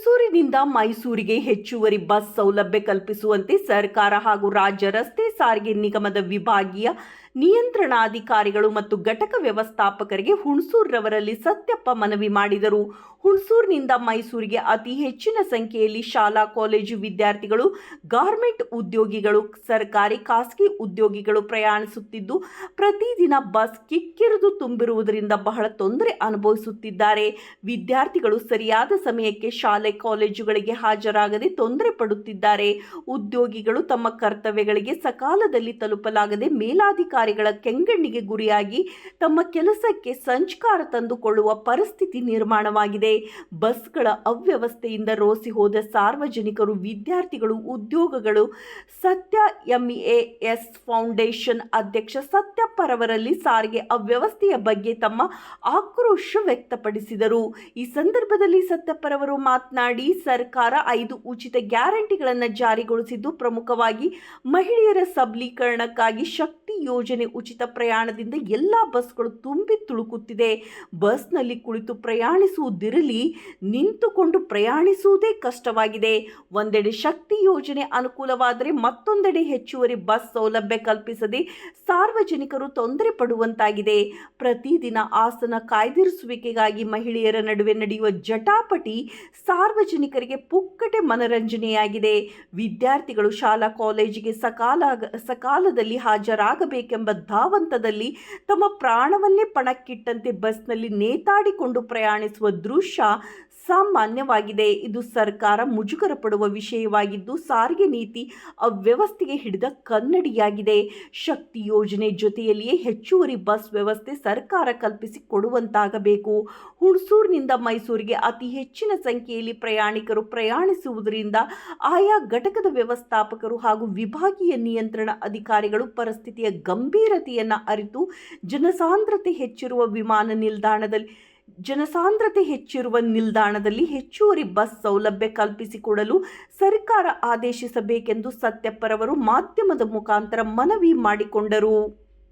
ಹುಣಸೂರಿನಿಂದ ಮೈಸೂರಿಗೆ ಹೆಚ್ಚುವರಿ ಬಸ್ ಸೌಲಭ್ಯ ಕಲ್ಪಿಸುವಂತೆ ಸರ್ಕಾರ ಹಾಗೂ ರಾಜ್ಯ ರಸ್ತೆ ಸಾರಿಗೆ ನಿಗಮದ ವಿಭಾಗೀಯ ನಿಯಂತ್ರಣಾಧಿಕಾರಿಗಳು ಮತ್ತು ಘಟಕ ವ್ಯವಸ್ಥಾಪಕರಿಗೆ ಹುಣಸೂರವರಲ್ಲಿ ಸತ್ಯಪ್ಪ ಮನವಿ ಮಾಡಿದರು. ಹುಣಸೂರಿನಿಂದ ಮೈಸೂರಿಗೆ ಅತಿ ಹೆಚ್ಚಿನ ಸಂಖ್ಯೆಯಲ್ಲಿ ಶಾಲಾ, ಕಾಲೇಜು ವಿದ್ಯಾರ್ಥಿಗಳು, ಗಾರ್ಮೆಂಟ್ ಉದ್ಯೋಗಿಗಳು, ಸರ್ಕಾರಿ, ಖಾಸಗಿ ಉದ್ಯೋಗಿಗಳು ಪ್ರಯಾಣಿಸುತ್ತಿದ್ದು, ಪ್ರತಿದಿನ ಬಸ್ ಕಿಕ್ಕಿರಿದು ತುಂಬಿರುವುದರಿಂದ ಬಹಳ ತೊಂದರೆ ಅನುಭವಿಸುತ್ತಿದ್ದಾರೆ. ವಿದ್ಯಾರ್ಥಿಗಳು ಸರಿಯಾದ ಸಮಯಕ್ಕೆ ಶಾಲೆ, ಕಾಲೇಜುಗಳಿಗೆ ಹಾಜರಾಗದೆ ತೊಂದರೆ ಪಡುತ್ತಿದ್ದಾರೆ. ಉದ್ಯೋಗಿಗಳು ತಮ್ಮ ಕರ್ತವ್ಯಗಳಿಗೆ ಸಕಾಲದಲ್ಲಿ ತಲುಪಲಾಗದೆ ಮೇಲಾಧಿಕಾರಿಗಳ ಕೆಂಗಣ್ಣಿಗೆ ಗುರಿಯಾಗಿ ತಮ್ಮ ಕೆಲಸಕ್ಕೆ ಸಂಚ್ಕಾರ ತಂದುಕೊಳ್ಳುವ ಪರಿಸ್ಥಿತಿ ನಿರ್ಮಾಣವಾಗಿದೆ. ಬಸ್ಗಳ ಅವ್ಯವಸ್ಥೆಯಿಂದ ರೋಸಿ ಹೋದ ಸಾರ್ವಜನಿಕರು, ವಿದ್ಯಾರ್ಥಿಗಳು, ಉದ್ಯೋಗಗಳು, ಸತ್ಯ ಎಂಇಎಸ್ ಫೌಂಡೇಶನ್ ಅಧ್ಯಕ್ಷ ಸತ್ಯಪ್ಪರವರಲ್ಲಿ ಸಾರಿಗೆ ಅವ್ಯವಸ್ಥೆಯ ಬಗ್ಗೆ ತಮ್ಮ ಆಕ್ರೋಶ ವ್ಯಕ್ತಪಡಿಸಿದರು. ಈ ಸಂದರ್ಭದಲ್ಲಿ ಸತ್ಯಪ್ಪರವರು ಮಾತನಾಡಿ, ಸರ್ಕಾರ ಐದು ಉಚಿತ ಗ್ಯಾರಂಟಿಗಳನ್ನು ಜಾರಿಗೊಳಿಸಿದ್ದು, ಪ್ರಮುಖವಾಗಿ ಮಹಿಳೆಯರ ಸಬಲೀಕರಣಕ್ಕಾಗಿ ಶಕ್ತಿ ಯೋಜನೆ ಉಚಿತ ಪ್ರಯಾಣದಿಂದ ಎಲ್ಲ ಬಸ್ಗಳು ತುಂಬಿ ತುಳುಕುತ್ತಿದೆ. ಬಸ್ನಲ್ಲಿ ಕುಳಿತು ಪ್ರಯಾಣಿಸುವುದಿರಲಿ, ನಿಂತುಕೊಂಡು ಪ್ರಯಾಣಿಸುವುದೇ ಕಷ್ಟವಾಗಿದೆ. ಒಂದೆಡೆ ಶಕ್ತಿ ಯೋಜನೆ ಅನುಕೂಲವಾದರೆ ಮತ್ತೊಂದೆಡೆ ಹೆಚ್ಚುವರಿ ಬಸ್ ಸೌಲಭ್ಯ ಕಲ್ಪಿಸದೆ ಸಾರ್ವಜನಿಕರು ತೊಂದರೆ ಪಡುವಂತಾಗಿದೆ. ಪ್ರತಿದಿನ ಆಸನ ಕಾಯ್ದಿರಿಸುವಿಕೆಗಾಗಿ ಮಹಿಳೆಯರ ನಡುವೆ ನಡೆಯುವ ಜಟಾಪಟಿ ಸಾರ್ವಜನಿಕರಿಗೆ ಪುಕ್ಕಟೆ ಮನರಂಜನೆಯಾಗಿದೆ. ವಿದ್ಯಾರ್ಥಿಗಳು ಶಾಲಾ, ಕಾಲೇಜಿಗೆ ಸಕಾಲ ಸಕಾಲದಲ್ಲಿ ಹಾಜರಾಗಬೇಕೆಂಬ ಧಾವಂತದಲ್ಲಿ ತಮ್ಮ ಪ್ರಾಣವನ್ನೇ ಪಣಕ್ಕಿಟ್ಟಂತೆ ಬಸ್ನಲ್ಲಿ ನೇತಾಡಿಕೊಂಡು ಪ್ರಯಾಣಿಸುವ ದೃಶ್ಯ ಸಾಮಾನ್ಯವಾಗಿದೆ. ಇದು ಸರ್ಕಾರ ಮುಜುಗರ ಪಡುವ ವಿಷಯವಾಗಿದ್ದು, ಸಾರಿಗೆ ನೀತಿ ಅವ್ಯವಸ್ಥೆಗೆ ಹಿಡಿದ ಕನ್ನಡಿಯಾಗಿದೆ. ಶಕ್ತಿ ಯೋಜನೆ ಜೊತೆಯಲ್ಲಿಯೇ ಹೆಚ್ಚುವರಿ ಬಸ್ ವ್ಯವಸ್ಥೆ ಸರ್ಕಾರ ಕಲ್ಪಿಸಿ ಕೊಡುವಂತಾಗಬೇಕು. ಹುಣಸೂರಿನಿಂದ ಮೈಸೂರಿಗೆ ಅತಿ ಹೆಚ್ಚಿನ ಸಂಖ್ಯೆಯಲ್ಲಿ ಪ್ರಯಾಣಿಕರು ಪ್ರಯಾಣಿಸುವುದರಿಂದ ಆಯಾ ಘಟಕದ ವ್ಯವಸ್ಥಾಪಕರು ಹಾಗೂ ವಿಭಾಗೀಯ ನಿಯಂತ್ರಣ ಅಧಿಕಾರಿಗಳು ಪರಿಸ್ಥಿತಿಯ ಗಂಭೀರತೆಯನ್ನು ಅರಿತು ಜನಸಾಂದ್ರತೆ ಹೆಚ್ಚಿರುವ ವಿಮಾನ ನಿಲ್ದಾಣದಲ್ಲಿ, ಜನಸಾಂದ್ರತೆ ಹೆಚ್ಚಿರುವ ನಿಲ್ದಾಣದಲ್ಲಿ ಹೆಚ್ಚುವರಿ ಬಸ್ ಸೌಲಭ್ಯ ಕಲ್ಪಿಸಿಕೊಡಲು ಸರ್ಕಾರ ಆದೇಶಿಸಬೇಕೆಂದು ಸತ್ಯಪ್ಪರವರು ಮಾಧ್ಯಮದ ಮುಖಾಂತರ ಮನವಿ ಮಾಡಿಕೊಂಡರು.